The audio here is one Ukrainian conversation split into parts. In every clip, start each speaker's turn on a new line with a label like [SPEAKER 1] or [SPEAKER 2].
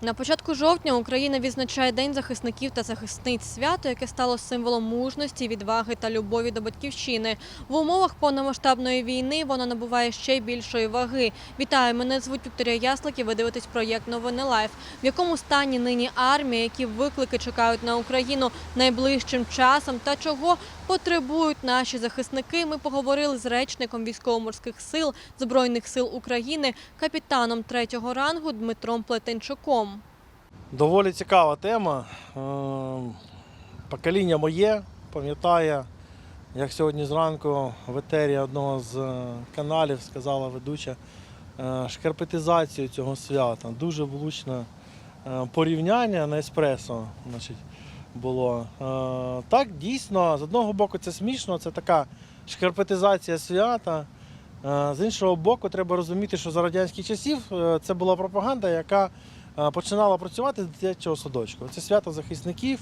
[SPEAKER 1] На початку жовтня Україна відзначає День захисників та захисниць свято, яке стало символом мужності, відваги та любові до батьківщини. В умовах повномасштабної війни воно набуває ще більшої ваги. Вітаю, мене звуть Вікторія Яслик і ви дивитесь проєкт Новини Лайф. В якому стані нині армія, які виклики чекають на Україну найближчим часом та чого потребують наші захисники. Ми поговорили з речником військово-морських сил Збройних сил України, капітаном третього рангу Дмитром Плетенчуком.
[SPEAKER 2] Доволі цікава тема. Е, Покоління моє пам'ятає, як сьогодні зранку в етері одного з е, каналів сказала ведуча е, шкарпетизацію цього свята. Дуже влучне порівняння на еспресо значить, було. Е, Так, дійсно, з одного боку це смішно, це така шкарпетизація свята. Е, З іншого боку, треба розуміти, що за радянських часів е, це була пропаганда, яка е, починала працювати з дитячого садочку. Це свято захисників,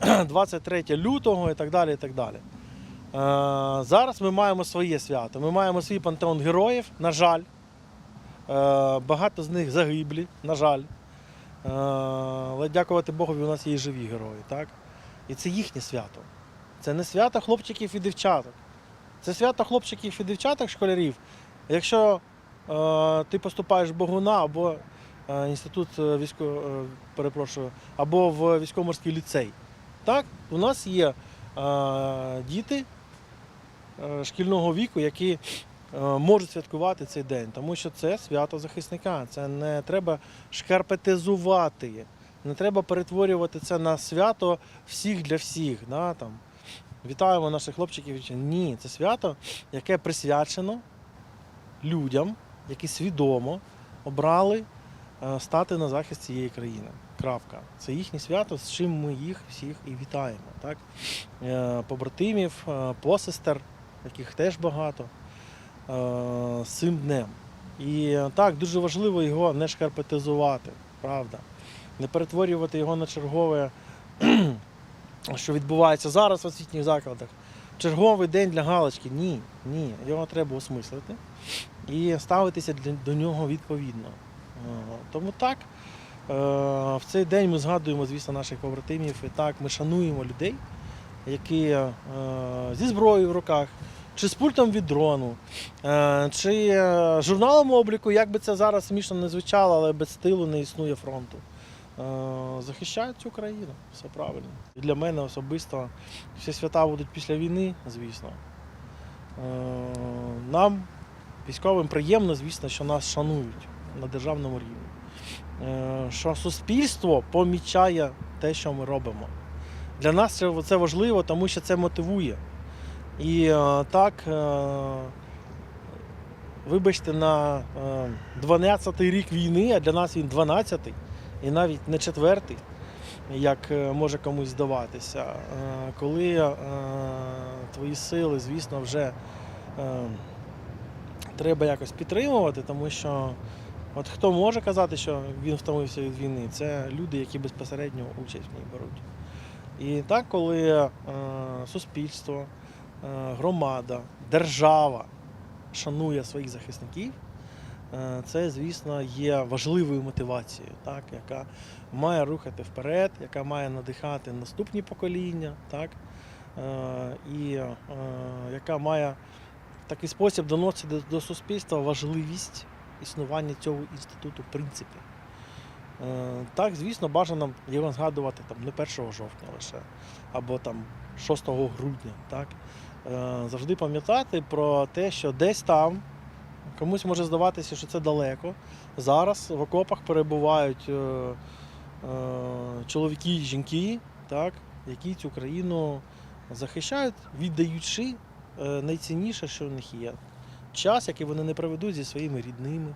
[SPEAKER 2] 23 лютого і так далі. І так далі. Е, Зараз ми маємо своє свято. Ми маємо свій пантеон героїв, на жаль. Е, Багато з них загиблі, на жаль. Е, Але дякувати Богові, у нас є і живі герої. Так? І це їхнє свято. Це не свято хлопчиків і дівчаток. Це свято хлопчиків і дівчаток, школярів. Якщо е, ти поступаєш в Богуна або е, інститут е, військо, е, перепрошую, або в військово-морський ліцей. Так, у нас є е, діти е, шкільного віку, які можуть святкувати цей день, тому що це свято захисника. Це не треба шкарпетизувати, не треба перетворювати це на свято всіх для всіх. Да, там. Вітаємо наших хлопчиків. Ні, це свято, яке присвячено людям, які свідомо обрали е, стати на захист цієї країни. Крапка. Це їхнє свято, з чим ми їх всіх і вітаємо. Так? Е, Побратимів, е, посестер, яких теж багато, е, цим днем. І е, так, дуже важливо його не шкарпетизувати, правда. Не перетворювати його на чергове, що відбувається зараз в освітніх закладах. Черговий день для галочки. Ні, ні, його треба осмислити і ставитися до нього відповідно. Е, Тому так, е, в цей день ми згадуємо, звісно, наших побратимів, і так ми шануємо людей, які е, зі зброєю в руках, чи з пультом від дрону, е, чи е, журналом обліку, як би це зараз смішно не звучало, але без стилу не існує фронту. Е, Захищають цю країну, все правильно. І для мене особисто всі свята будуть після війни, звісно. Нам, військовим, приємно, звісно, що нас шанують на державному рівні. Що суспільство помічає те, що ми робимо. Для нас це важливо, тому що це мотивує. І е, так, е, вибачте, на е, 12-й рік війни, а для нас він 12-й, і навіть не четвертий, як е, може комусь здаватися. Е, Коли е, твої сили, звісно, вже е, треба якось підтримувати, тому що от хто може казати, що він втомився від війни, це люди, які безпосередньо участь в ній беруть. І так, коли е, суспільство, е, громада, держава шанує своїх захисників, е, це, звісно, є важливою мотивацією, так, яка має рухати вперед, яка має надихати наступні покоління, так, е, і е, яка має в такий спосіб доносити до, до суспільства важливість існування цього інституту в принципі. Е, Так, звісно, бажано його згадувати там, не 1 жовтня лише, або там 6 грудня. Так? Е, Завжди пам'ятати про те, що десь там комусь може здаватися, що це далеко. Зараз в окопах перебувають е, чоловіки і жінки, так, які цю країну захищають, віддаючи найцінніше, що в них є. Час, який вони не проведуть зі своїми рідними,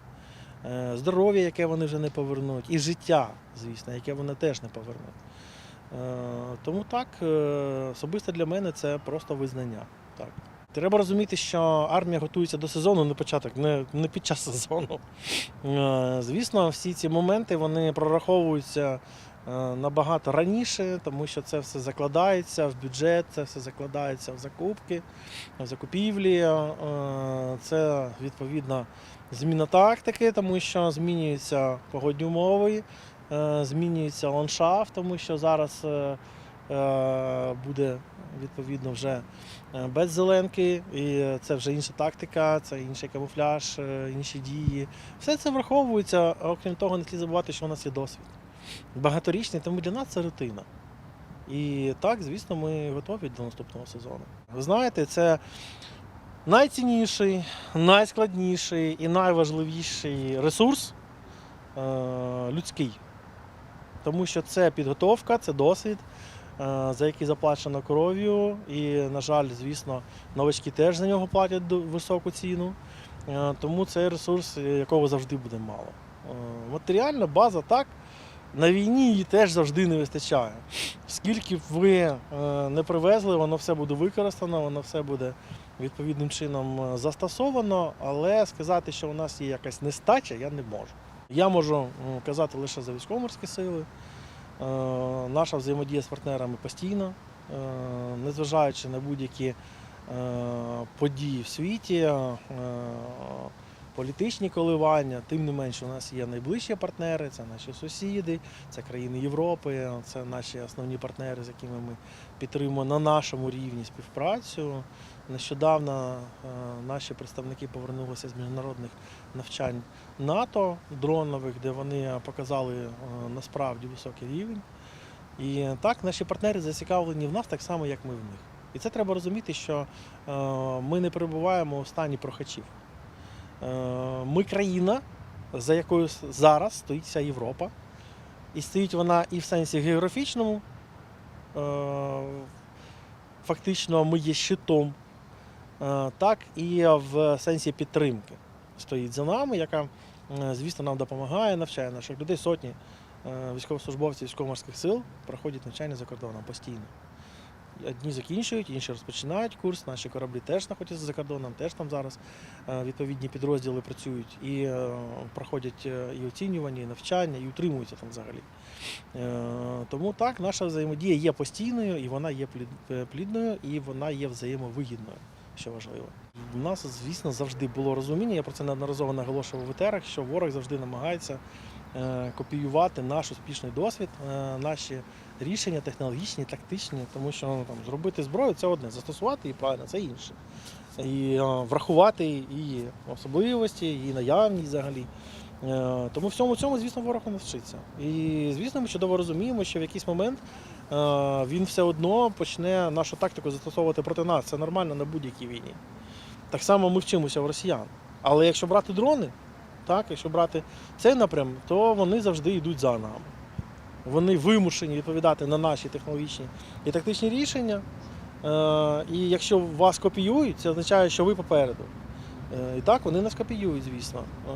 [SPEAKER 2] здоров'я, яке вони вже не повернуть, і життя, звісно, яке вони теж не повернуть. Е, Тому так, е, особисто для мене це просто визнання. Так. Треба розуміти, що армія готується до сезону, не початок, не, не під час сезону. Е, Звісно, всі ці моменти вони прораховуються е, набагато раніше, тому що це все закладається в бюджет, це все закладається в закупки, в закупівлі. Е, Це відповідно зміна тактики, тому що змінюються погодні умови, е, змінюється ландшафт, тому що зараз е, е, буде відповідно вже е, без зеленки, і це вже інша тактика, це інший камуфляж, е, інші дії. Все це враховується. Окрім того, не слід забувати, що у нас є досвід. Багаторічний, тому для нас це рутина. І так, звісно, ми готові до наступного сезону. Ви знаєте, це найцінніший, найскладніший і найважливіший ресурс е, людський. Тому що це підготовка, це досвід, е, за який заплачено кров'ю. І, на жаль, звісно, новачки теж за нього платять високу ціну. Е, Тому це ресурс, якого завжди буде мало. Матеріальна база так. На війні її теж завжди не вистачає. Скільки б ви е, не привезли, воно все буде використано, воно все буде відповідним чином е, застосовано, але сказати, що у нас є якась нестача, я не можу. Я можу казати лише за військово-морські сили. Е, Наша взаємодія з партнерами постійна, е, незважаючи на будь-які події в світі, політичні коливання, тим не менше, у нас є найближчі партнери, це наші сусіди, це країни Європи, це наші основні партнери, з якими ми підтримуємо на нашому рівні співпрацю. Нещодавно е, наші представники повернулися з міжнародних навчань НАТО дронових, де вони показали е, насправді високий рівень. І так, наші партнери зацікавлені в нас так само, як ми в них. І це треба розуміти, що е, ми не перебуваємо у стані прохачів. Е, Ми країна, за якою зараз стоїть вся Європа. І стоїть вона і в сенсі географічному. е, Фактично, ми є щитом, е, так і в сенсі підтримки стоїть за нами, яка, звісно, нам допомагає, навчає наших людей. Сотні військовослужбовців військово-морських сил проходять навчання за кордоном постійно. Одні закінчують, інші розпочинають курс. Наші кораблі теж знаходяться за кордоном, теж там зараз е, відповідні підрозділи працюють і е, проходять е, і оцінювання, і навчання, і утримуються там взагалі. Тому так, наша взаємодія є постійною, і вона є плідною, і вона є взаємовигідною, що важливо. У нас, звісно, завжди було розуміння, я про це неодноразово наголошував в етерах, що ворог завжди намагається копіювати наш успішний досвід, наші рішення технологічні, тактичні, тому що ну, там, зробити зброю це одне, застосувати її правильно це інше. І е, врахувати її особливості, її наявність взагалі. Е, Тому всьому цьому, звісно, ворог не навчиться. І звісно, ми чудово розуміємо, що в якийсь момент е, він все одно почне нашу тактику застосовувати проти нас. Це нормально на будь-якій війні. Так само ми вчимося в росіян. Але якщо брати дрони, так, якщо брати цей напрям, то вони завжди йдуть за нами. Вони вимушені відповідати на наші технологічні і тактичні рішення. Е, І якщо вас копіюють, це означає, що ви попереду. Е, І так, вони нас копіюють, звісно. Е,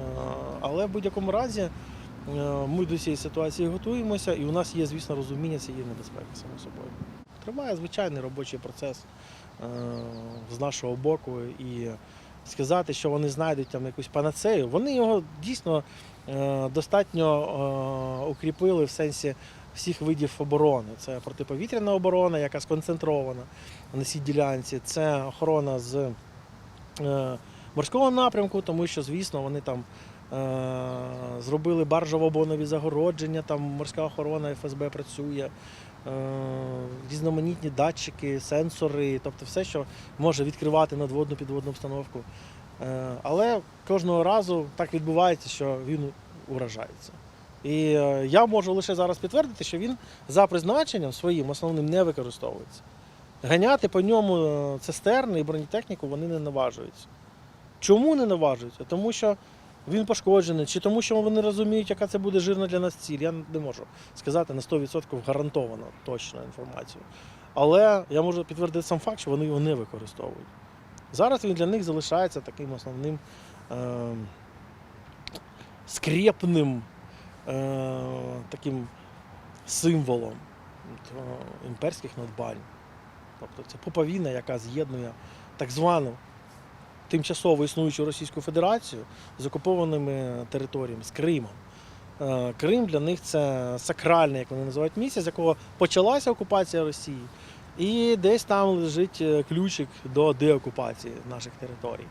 [SPEAKER 2] Але в будь-якому разі ми до цієї ситуації готуємося, і у нас є, звісно, розуміння цієї небезпеки, само собою. Триває звичайний робочий процес з нашого боку. І сказати, що вони знайдуть там якусь панацею, вони його дійсно достатньо е, укріпили в сенсі всіх видів оборони. Це протиповітряна оборона, яка сконцентрована на цій ділянці, це охорона з е, морського напрямку, тому що, звісно, вони там е, зробили баржово-бонові загородження, там морська охорона ФСБ працює, е, різноманітні датчики, сенсори, тобто все, що може відкривати надводну підводну обстановку. Е, але кожного разу так відбувається, що він уражається. І е, я можу лише зараз підтвердити, що він за призначенням своїм основним не використовується. Ганяти по ньому е, цистерни і бронетехніку вони не наважуються. Чому не наважуються? Тому що він пошкоджений, чи тому, що вони розуміють, яка це буде жирна для нас ціль. Я не можу сказати на 100% гарантовано точну інформацію. Але я можу підтвердити сам факт, що вони його не використовують. Зараз він для них залишається таким основним е, скрєпним е, таким символом е, імперських надбань. Тобто це поповіна, яка з'єднує так звану тимчасово існуючу Російську Федерацію з окупованими територіями, з Кримом. Е, Крим для них це сакральне, як вони називають місце, з якого почалася окупація Росії. І десь там лежить е, ключик до деокупації наших територій.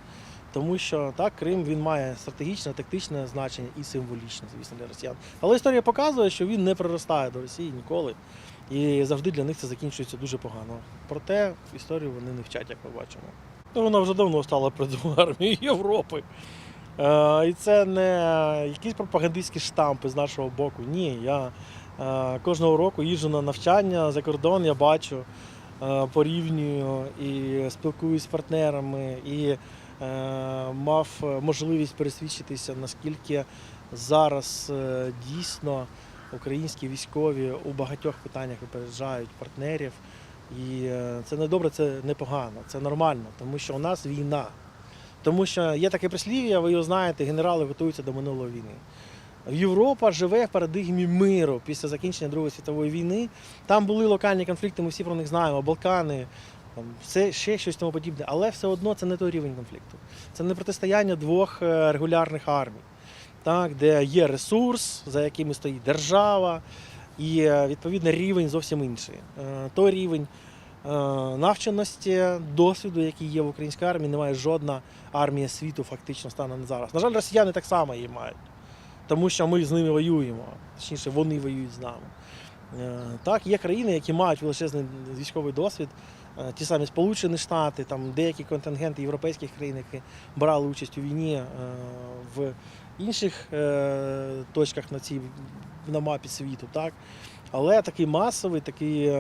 [SPEAKER 2] Тому що так, Крим він має стратегічне, тактичне значення і символічне, звісно, для росіян. Але історія показує, що він не приростає до Росії ніколи. І завжди для них це закінчується дуже погано. Проте історію вони не вчать, як ми бачимо. Ну, вона вже давно стала передовою армією Європи. Е, і це не якісь пропагандистські штампи з нашого боку. Ні, я е, кожного року їжджу на навчання за кордон, я бачу, порівнюю і спілкуюсь з партнерами, і е, мав можливість пересвідчитися, наскільки зараз е, дійсно українські військові у багатьох питаннях випереджають партнерів. І е, це не добре, це не погано, це нормально, тому що у нас війна. Тому що є таке прислів'я, ви його знаєте, генерали готуються до минулої війни. Європа живе в парадигмі миру після закінчення Другої світової війни. Там були локальні конфлікти, ми всі про них знаємо, Балкани, там, все, ще щось тому подібне. Але все одно це не той рівень конфлікту. Це не протистояння двох е, регулярних армій, так, де є ресурс, за якими стоїть держава, і е, відповідно рівень зовсім інший. Е, Той рівень навченості, досвіду, який є в українській армії, немає жодна армія світу фактично станом зараз. На жаль, росіяни так само її мають, тому що ми з ними воюємо, точніше, вони воюють з нами. Е, Так, є країни, які мають величезний військовий досвід, е, ті самі Сполучені Штати, там деякі контингенти європейських країн, які брали участь у війні е, в інших точках на цій на мапі світу. Так? Але такий масовий, такий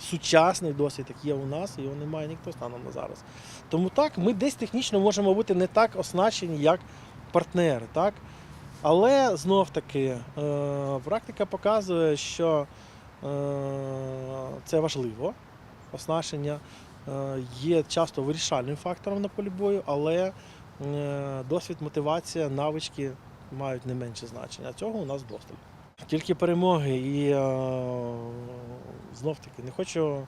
[SPEAKER 2] сучасний досвід, як є у нас, його немає ніхто станом на зараз. Тому так, ми десь технічно можемо бути не так оснащені, як партнери. Так? Але знов таки, е, практика показує, що е, це важливо. Оснащення е, є часто вирішальним фактором на полі бою, але досвід, мотивація, навички мають не менше значення. Цього у нас достатньо. Тільки перемоги і знов таки не хочу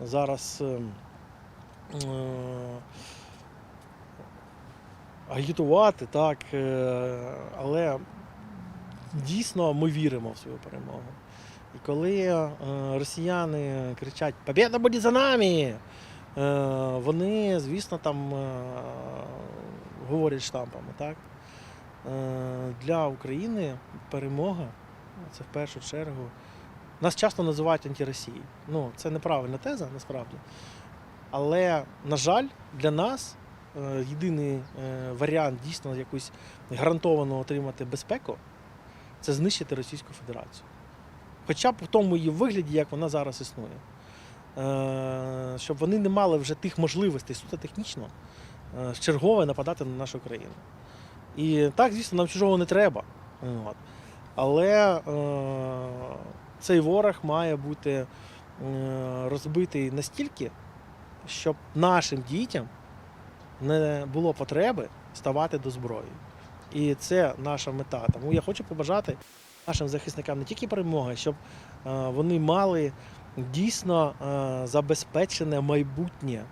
[SPEAKER 2] зараз. Агітувати, так, е, але дійсно ми віримо в свою перемогу. І коли е, росіяни кричать Побєда буде за нами, е, вони, звісно, там говорять штампами. Так? Для України перемога це в першу чергу. Нас часто називають антиросією. Ну, це неправильна теза, насправді. Але, на жаль, для нас єдиний е, варіант дійсно якусь гарантовано отримати безпеку це знищити Російську Федерацію. Хоча б в тому її вигляді, як вона зараз існує. Е, Щоб вони не мали вже тих можливостей суто технічно е, вчергове нападати на нашу країну. І так, звісно, нам чужого не треба. От. Але е, цей ворог має бути е, розбитий настільки, щоб нашим дітям не було потреби ставати до зброї. І це наша мета. Тому я хочу побажати нашим захисникам не тільки перемоги, щоб е, вони мали дійсно е, забезпечене майбутнє.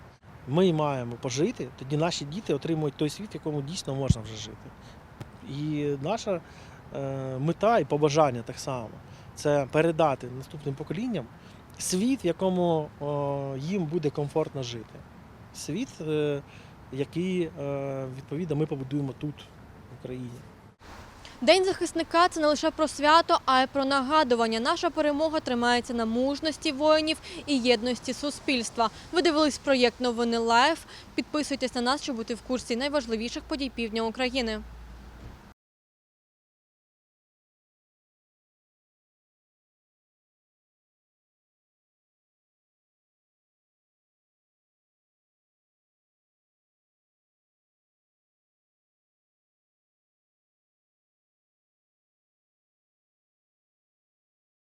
[SPEAKER 2] Ми маємо пожити, тоді наші діти отримують той світ, в якому дійсно можна вже жити. І наша е, мета і побажання так само це передати наступним поколінням світ, в якому їм буде комфортно жити. Світ, який е, відповідно ми побудуємо тут, в Україні.
[SPEAKER 1] День захисника це не лише про свято, а й про нагадування. Наша перемога тримається на мужності воїнів і єдності суспільства. Ви дивились проєкт Новини Лайф. Підписуйтесь на нас, щоб бути в курсі найважливіших подій півдня України.